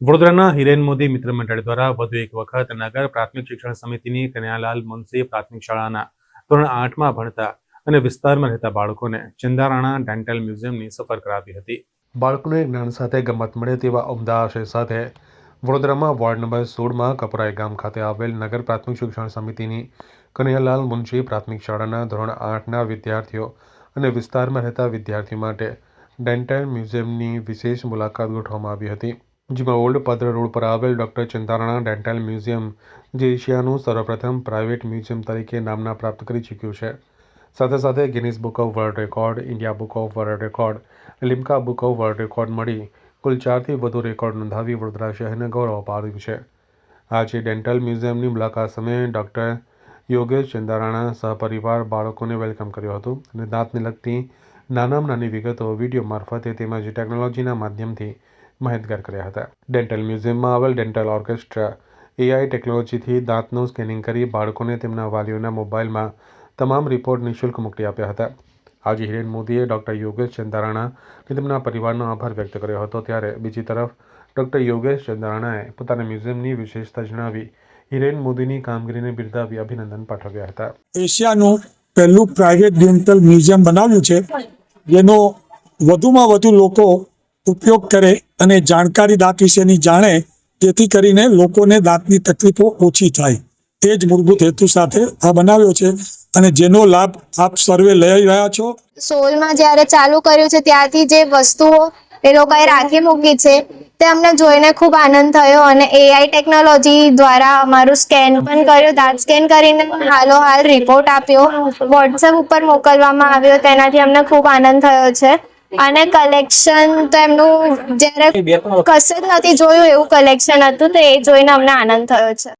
વડોદરાના હિરેન મોદી મિત્ર મંડળ દ્વારા વધુ એક વખત નગર પ્રાથમિક શિક્ષણ સમિતિની કન્યાલાલ મુનસી પ્રાથમિક શાળાના ધોરણ આઠમાં ભણતા અને વિસ્તારમાં રહેતા બાળકોને ચિંદારાણા ડેન્ટલ મ્યુઝિયમની સફર કરાવી હતી. બાળકોને જ્ઞાન સાથે ગમત મળે તેવા ઉમદા આશય સાથે વડોદરામાં વોર્ડ નંબર સોળમાં કપરાઈ ગામ ખાતે આવેલ નગર પ્રાથમિક શિક્ષણ સમિતિની કનૈયાલાલ મુનશી પ્રાથમિક શાળાના ધોરણ આઠના વિદ્યાર્થીઓ અને વિસ્તારમાં રહેતા વિદ્યાર્થીઓ માટે ડેન્ટલ મ્યુઝિયમની વિશેષ મુલાકાત ગોઠવવામાં આવી હતી. જેમાં ઓલ્ડ પત્ર રોડ પર આવેલ ડૉક્ટર ચિંતારાણા ડેન્ટલ મ્યુઝિયમ, જે એશિયાનું સર્વપ્રથમ પ્રાઇવેટ મ્યુઝિયમ તરીકે નામના પ્રાપ્ત કરી ચૂક્યું છે. સાથે સાથે Guinness book of world record, India book of world record, Limca book of world record મળી કુલ ચારથી વધુ રેકોર્ડ નોંધાવી વડોદરા શહેરને ગૌરવ અપાવ્યું છે. આજે ડેન્ટલ મ્યુઝિયમની મુલાકાત સમયે ડૉક્ટર યોગેશ ચંદારાણા સહપરિવાર બાળકોને વેલકમ કર્યું હતું અને દાંતને લગતી નાનામાં નાની વિગતો વીડિયો મારફતે તેમજ ટેકનોલોજીના માધ્યમથી માહિતગાર કર્યા હતા. ડેન્ટલ મ્યુઝિયમમાં આવેલ ડેન્ટલ ઓર્કેસ્ટ્રા એઆઈ ટેકનોલોજીથી દાંતનું સ્કેનિંગ કરી બાળકોને તેમના વાલીઓના મોબાઈલમાં તમામ રિપોર્ટ નિઃશુલ્ક મોકલી આપ્યા હતા. આજે હિરેન મોદીએ ડૉક્ટર યોગેશ ચંદારાણા અને તેમના પરિવારનો આભાર વ્યક્ત કર્યો હતો ત્યારે બીજી તરફ ડૉક્ટર યોગેશ ચંદારાણાએ પોતાના મ્યુઝિયમની વિશેષતા જણાવી હિરેન મોદીની કામગીરીને બિરદાવી અભિનંદન પાઠવ્યા હતા. એશિયાનું પહેલું પ્રાઇવેટ ડેન્ટલ મ્યુઝિયમ બનાવ્યું છે. જેનો વધુમાં વધુ લોકો ઉપયોગ કરે અને જાણકારી દાંત વિશેની જાણે, જેથી કરીને લોકોને દાંતની તકલીફો ઓછી થાય. એ જ મૂળભૂત હેતુ સાથે આ બનાવ્યો છે અને જેનો લાભ આપ સર્વે લઈ રહ્યા છો. સોલમાં જ્યારે ચાલુ કર્યું છે, ત્યારથી જે વસ્તુઓ એ લોકોએ રાખી મૂકી છે, તે અમને જોઈને ખૂબ આનંદ થયો અને એઆઈ ટેકનોલોજી દ્વારા અમારું સ્કેન પણ કર્યું. દાંત સ્કેન કરીને હાલો હાલ રિપોર્ટ આપ્યો. વોટ્સએપ ઉપર મોકલવામાં આવ્યો, તેનાથી અમને ખૂબ આનંદ થયો છે. અને કલેક્શન તો એમનું જ્યારે કશે જ નથી જોયું એવું કલેક્શન હતું તો એ જોઈને અમને આનંદ થયો છે.